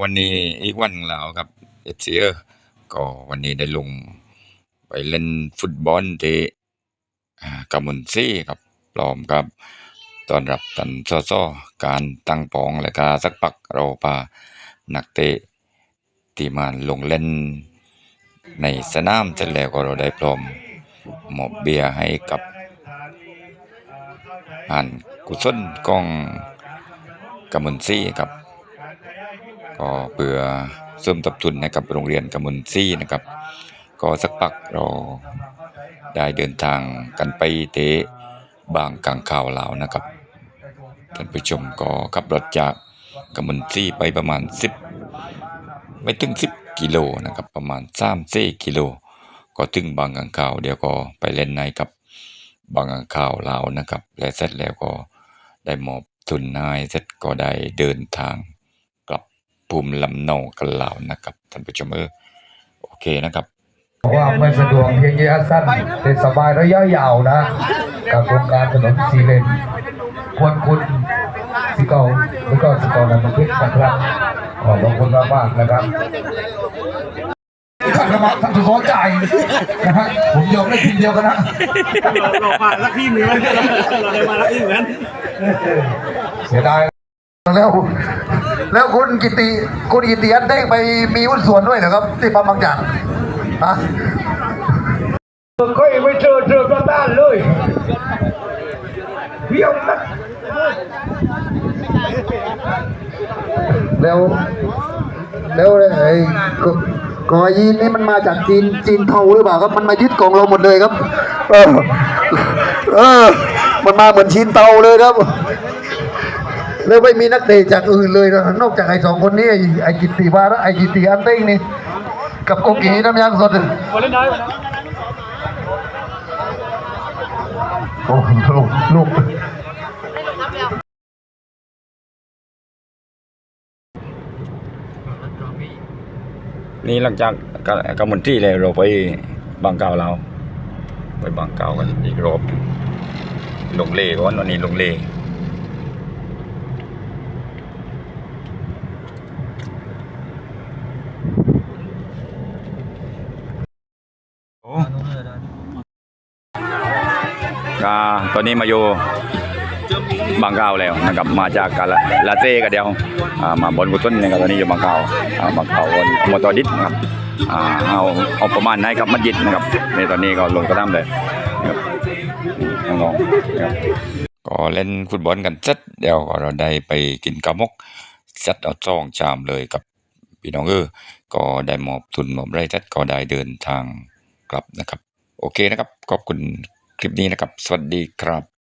วันนี้อีกวันหนึ่งแล้วครับเอฟซีเออก็วันนี้ได้ลงไปเล่นฟุตบอลที่อ่ามุนซี่ครับพร้อมกับตอนรับตันซอซอการตั้งปองและก็สักปักเราพานักเตะที่มาลงเล่น ในสนามเสร็จแล้วก็เราได้พร้อมมอบเบียให้กับอ่านกุศลกองกำมุนซี่ครับ ก็เพื่อเสริมตับทุนให้กับโรงเรียนกำมุนซี่นะครับ ก็สักพักเราได้เดินทางกันไปเตะบางกลางข่าวลาวนะครับท่านผู้ชมก็ขับรถจากกำมุนซี่ไปประมาณ 10 ไม่ถึง 10 กิโลนะครับ ประมาณ3 4กิโล ก็ถึงบางกลางข่าวเดี๋ยวก็ไปเล่นในกับบางกลางข่าวลาวนะครับ และเสร็จแล้วก็ได้มอบทุนนายเสร็จก็ได้เดินทาง ภูมิลำเนากันแล้วนะครับท่านผู้ชมเออโอเคนะครับบอกว่าไม่สะดวกเพียงระยะสั้นแต่สบายระยะยาวนะ กับโครงการถนนสีเลนควรคุณสิเกาแล้วก็สิเกานันทพิษนะครับขอบพระคุณมากมากๆนะครับท่านกรรมการท่านขอจ่ายนะฮะผมยอมได้ทีเดียวกันนะ เราผ่านสักทีมหนึ่งแล้วเราได้มาสักทีมเหมือนกันเสียดายแล้ว แล้วคุณกิติคุณกิติอันเด้งไปมีหุ้นส่วนด้วยเหรอครับ ที่ปั๊มบางจากฮะก็ยังไม่เจอเจอกระด้านเลยเพียวนะแล้วแล้วไอ้กกอยีนนี่มันมาจากจีนจีนเทาหรือเปล่าครับมันมายึดของเราหมดเลยครับ เออเออมันมาเหมือนชินเตาเลยครับ แล้วไม่มีนักเตะจากอื่นเลยนะนอกจากไอ้สองคนนี้ไอ้ไอ้กิตติวาระไอ้กิตติอันเต้งนี่กับโกกีน้ำยางสดคนเล่นน้อยกว่านะโอ้โหลูกนี่หลังจากกกำมลที่เลยเราไปบางเก่าวเราไปบางเก่าวกันอีกรอบลงเล่ก่อนวันนี้ลงเล่ ก็ตอนนี้มาอยู่บางเกาวแล้วนะครับมาจากกาลาลาเต้กันเดียวมาบอลกุศลนะครับตอนนี้อยู่บางเกาวบางเกาวบนมอตอดิสนะครับเอาเอาประมาณไหนครับมัดยิดนะครับในตอนนี้ก็ลงสนามเลยนะครับน้องๆนะครับก็เล่นฟุตบอลกันเสร็จเดี๋ยวก็เราได้ไปกินกะมกเสร็จเอาจ้องชามเลยกับพี่น้องเออก็ได้มอบทุนมอบไรเสร็จก็ได้เดินทาง กลับนะครับ โอเคนะครับ ขอบคุณคลิปนี้นะครับ สวัสดีครับ